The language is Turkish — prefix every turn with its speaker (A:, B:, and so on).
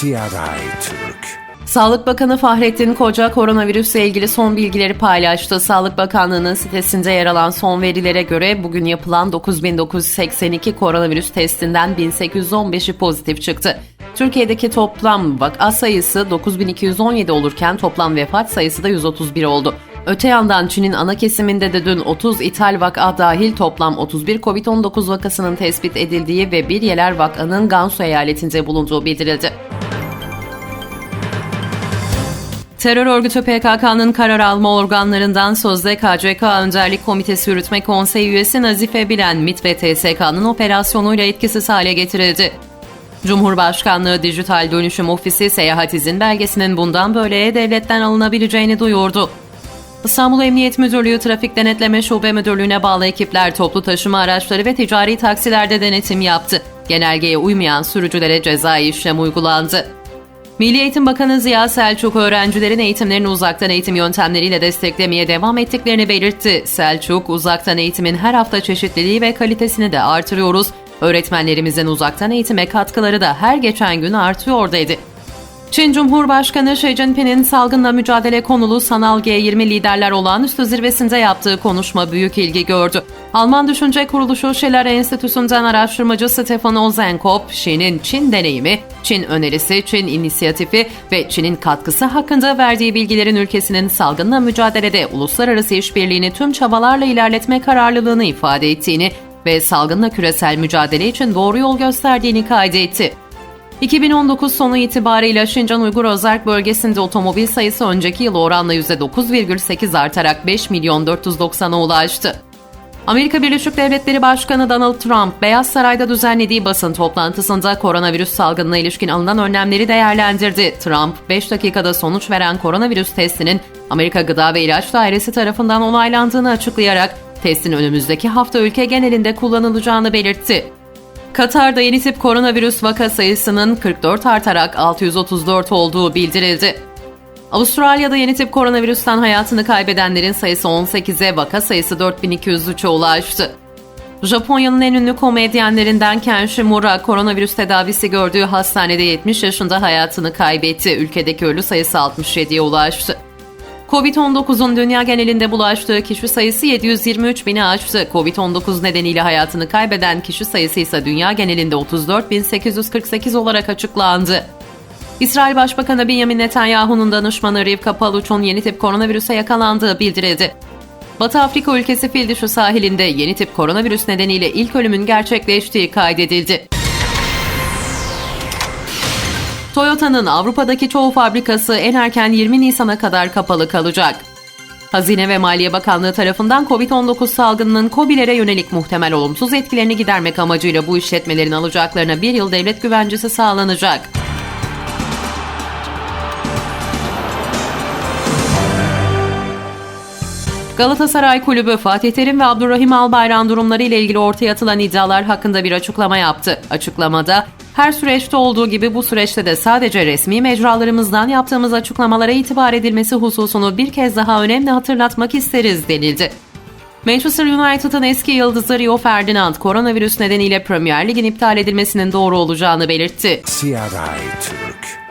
A: CRI Türk
B: Sağlık Bakanı Fahrettin Koca koronavirüsle ilgili son bilgileri paylaştı. Sağlık Bakanlığı'nın sitesinde yer alan son verilere göre bugün yapılan 9982 koronavirüs testinden 1815'i pozitif çıktı. Türkiye'deki toplam vaka sayısı 9217 olurken toplam vefat sayısı da 131 oldu. Öte yandan Çin'in ana kesiminde de dün 30 ithal vaka dahil toplam 31 COVID-19 vakasının tespit edildiği ve bir yeler vakanın Gansu eyaletinde bulunduğu bildirildi. Terör örgütü PKK'nın karar alma organlarından sözde KCK Önderlik Komitesi Yürütme Konseyi üyesi Nazife Bilen, MİT ve TSK'nın operasyonuyla etkisiz hale getirildi. Cumhurbaşkanlığı Dijital Dönüşüm Ofisi seyahat izin belgesinin bundan böyle devletten alınabileceğini duyurdu. İstanbul Emniyet Müdürlüğü Trafik Denetleme Şube Müdürlüğü'ne bağlı ekipler toplu taşıma araçları ve ticari taksilerde denetim yaptı. Genelgeye uymayan sürücülere cezai işlem uygulandı. Milli Eğitim Bakanı Ziya Selçuk öğrencilerin eğitimlerini uzaktan eğitim yöntemleriyle desteklemeye devam ettiklerini belirtti. Selçuk, uzaktan eğitimin her hafta çeşitliliği ve kalitesini de artırıyoruz. Öğretmenlerimizin uzaktan eğitime katkıları da her geçen gün artıyor dedi. Çin Cumhurbaşkanı Xi Jinping'in salgınla mücadele konulu sanal G20 liderler olağanüstü zirvesinde yaptığı konuşma büyük ilgi gördü. Alman Düşünce Kuruluşu Schiller Enstitüsü'nden araştırmacı Stefan Ozenkop, Çin'in Çin deneyimi, Çin önerisi, Çin inisiyatifi ve Çin'in katkısı hakkında verdiği bilgilerin ülkesinin salgınla mücadelede uluslararası işbirliğini tüm çabalarla ilerletme kararlılığını ifade ettiğini ve salgınla küresel mücadele için doğru yol gösterdiğini kaydetti. 2019 sonu itibarıyla Şincan Uygur Özerk bölgesinde otomobil sayısı önceki yıl oranla %9,8 artarak 5 milyon 490'a ulaştı. Amerika Birleşik Devletleri Başkanı Donald Trump, Beyaz Saray'da düzenlediği basın toplantısında koronavirüs salgınına ilişkin alınan önlemleri değerlendirdi. Trump, 5 dakikada sonuç veren koronavirüs testinin Amerika Gıda ve İlaç Dairesi tarafından onaylandığını açıklayarak testin önümüzdeki hafta ülke genelinde kullanılacağını belirtti. Katar'da yeni tip koronavirüs vaka sayısının 44 artarak 634 olduğu bildirildi. Avustralya'da yeni tip koronavirüsten hayatını kaybedenlerin sayısı 18'e, vaka sayısı 4203'e ulaştı. Japonya'nın en ünlü komedyenlerinden Ken Shimura koronavirüs tedavisi gördüğü hastanede 70 yaşında hayatını kaybetti. Ülkedeki ölü sayısı 67'ye ulaştı. Covid-19'un dünya genelinde bulaştığı kişi sayısı 723 bini aştı. Covid-19 nedeniyle hayatını kaybeden kişi sayısı ise dünya genelinde 34.848 olarak açıklandı. İsrail Başbakanı Benjamin Netanyahu'nun danışmanı Rivka Paluch'un yeni tip koronavirüse yakalandığı bildirildi. Batı Afrika ülkesi Fildişi sahilinde yeni tip koronavirüs nedeniyle ilk ölümün gerçekleştiği kaydedildi. Toyota'nın Avrupa'daki çoğu fabrikası en erken 20 Nisan'a kadar kapalı kalacak. Hazine ve Maliye Bakanlığı tarafından COVID-19 salgınının COBİ'lere yönelik muhtemel olumsuz etkilerini gidermek amacıyla bu işletmelerin alacaklarına bir yıl devlet güvencesi sağlanacak. Galatasaray Kulübü Fatih Terim ve Abdurrahim Albayrak'ın durumları ile ilgili ortaya atılan iddialar hakkında bir açıklama yaptı. Açıklamada, her süreçte olduğu gibi bu süreçte de sadece resmi mecralarımızdan yaptığımız açıklamalara itibar edilmesi hususunu bir kez daha önemli hatırlatmak isteriz denildi. Manchester United'ın eski yıldızı Rio Ferdinand koronavirüs nedeniyle Premier Lig'in iptal edilmesinin doğru olacağını belirtti.
A: CRI Türk